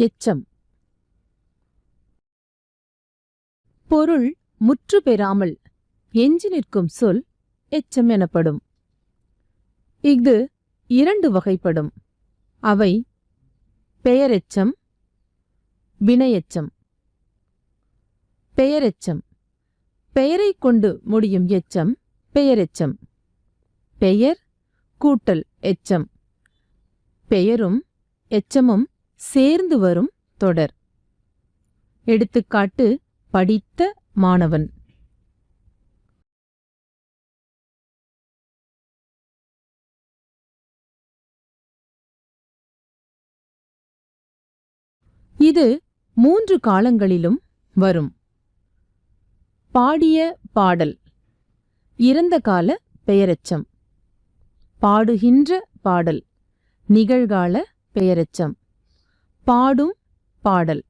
எச்சம். பொருள் முற்று பெறாமல் எஞ்சி நிற்கும் சொல் எச்சம் எனப்படும். இஃது இரண்டு வகைப்படும். அவை பெயரெச்சம் வினையெச்சம். பெயரெச்சம். பெயரைக் கொண்டு முடியும் எச்சம் பெயரெச்சம். பெயர் கூட்டல் எச்சம். பெயரும் எச்சமும் சேர்ந்து வரும் தொடர். எடுத்துக்காட்டு படித்த மாணவன். இது மூன்று காலங்களிலும் வரும். பாடிய பாடல். இறந்த கால பெயரச்சம். பாடுகின்ற பாடல். நிகழ்கால பெயரெச்சம். பாடும் பாடல்.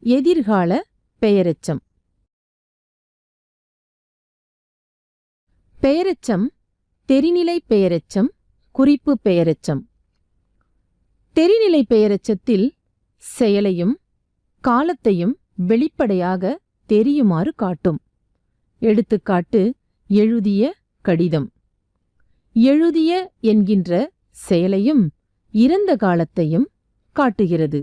எதிர்கால பெயரெச்சம். பெயரெச்சம் தெரிநிலை பெயரெச்சம் குறிப்பு பெயரெச்சம். தெரிநிலை பெயரெச்சத்தில் செயலையும் காலத்தையும் வெளிப்படையாக தெரியுமாறு காட்டும். எடுத்துக்காட்டு எழுதிய கடிதம். எழுதிய என்கின்ற செயலையும் இறந்த காலத்தையும் காட்டுகிறது.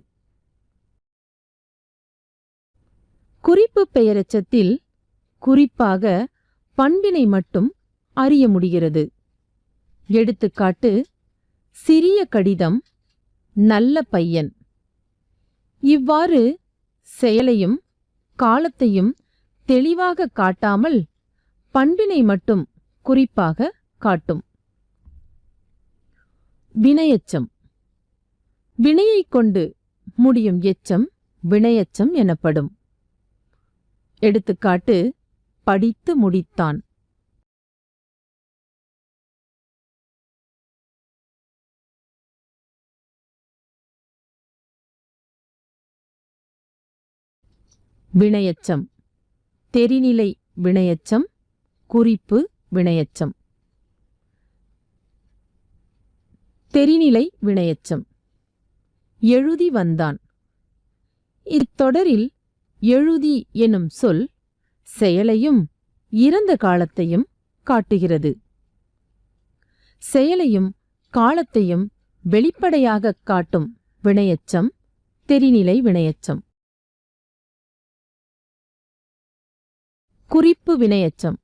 குறிப்பு பெயரெச்சத்தில் குறிப்பாக பண்பினை மட்டும் அறிய முடிகிறது. எடுத்துக்காட்டு சிறிய கடிதம் நல்ல பையன். இவ்வாறு செயலையும் காலத்தையும் தெளிவாக காட்டாமல் பண்பினை மட்டும் குறிப்பாக காட்டும். வினையச்சம். வினையைக் கொண்டு முடியும் எச்சம் வினையச்சம் எனப்படும். எடுத்துக்காட்டு படித்து முடித்தான். வினையச்சம். தெரிநிலை வினையச்சம் குறிப்பு வினையச்சம். தெரிநிலை வினையச்சம். எழுதி வந்தான். இத்தொடரில் எழுதி எனும் சொல் செயலையும் இறந்த காலத்தையும் காட்டுகிறது. செயலையும் காலத்தையும் வெளிப்படையாகக் காட்டும் வினையச்சம் தெரிநிலை வினையச்சம். குறிப்பு வினையச்சம்.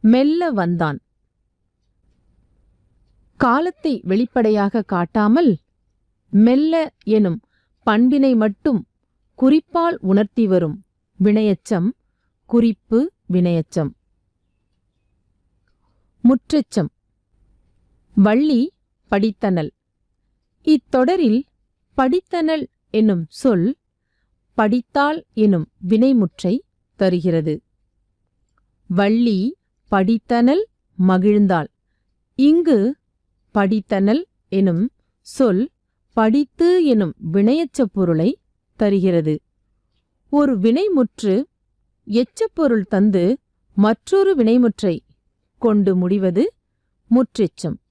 மெல்ல வந்தான். காலத்தை வெளிப்படையாக காட்டாமல் மெல்ல எனும் பண்பினை மட்டும் குறிப்பால் உணர்த்தி வரும் வினையச்சம் குறிப்பு வினையச்சம். முற்றெச்சம். வள்ளி படித்தனல் இத்தொடரில் படித்தனல் என்னும் சொல் படித்தால் எனும் வினைமுற்றை தருகிறது. வள்ளி படித்தனல் மகிழ்ந்தாள். இங்கு படித்தனல் எனும் சொல் படித்து எனும் வினையெச்சப் பொருளை தருகிறது. ஒரு வினைமுற்று எச்சப்பொருள் தந்து மற்றொரு வினைமுற்றை கொண்டு முடிவது முற்றெச்சம்.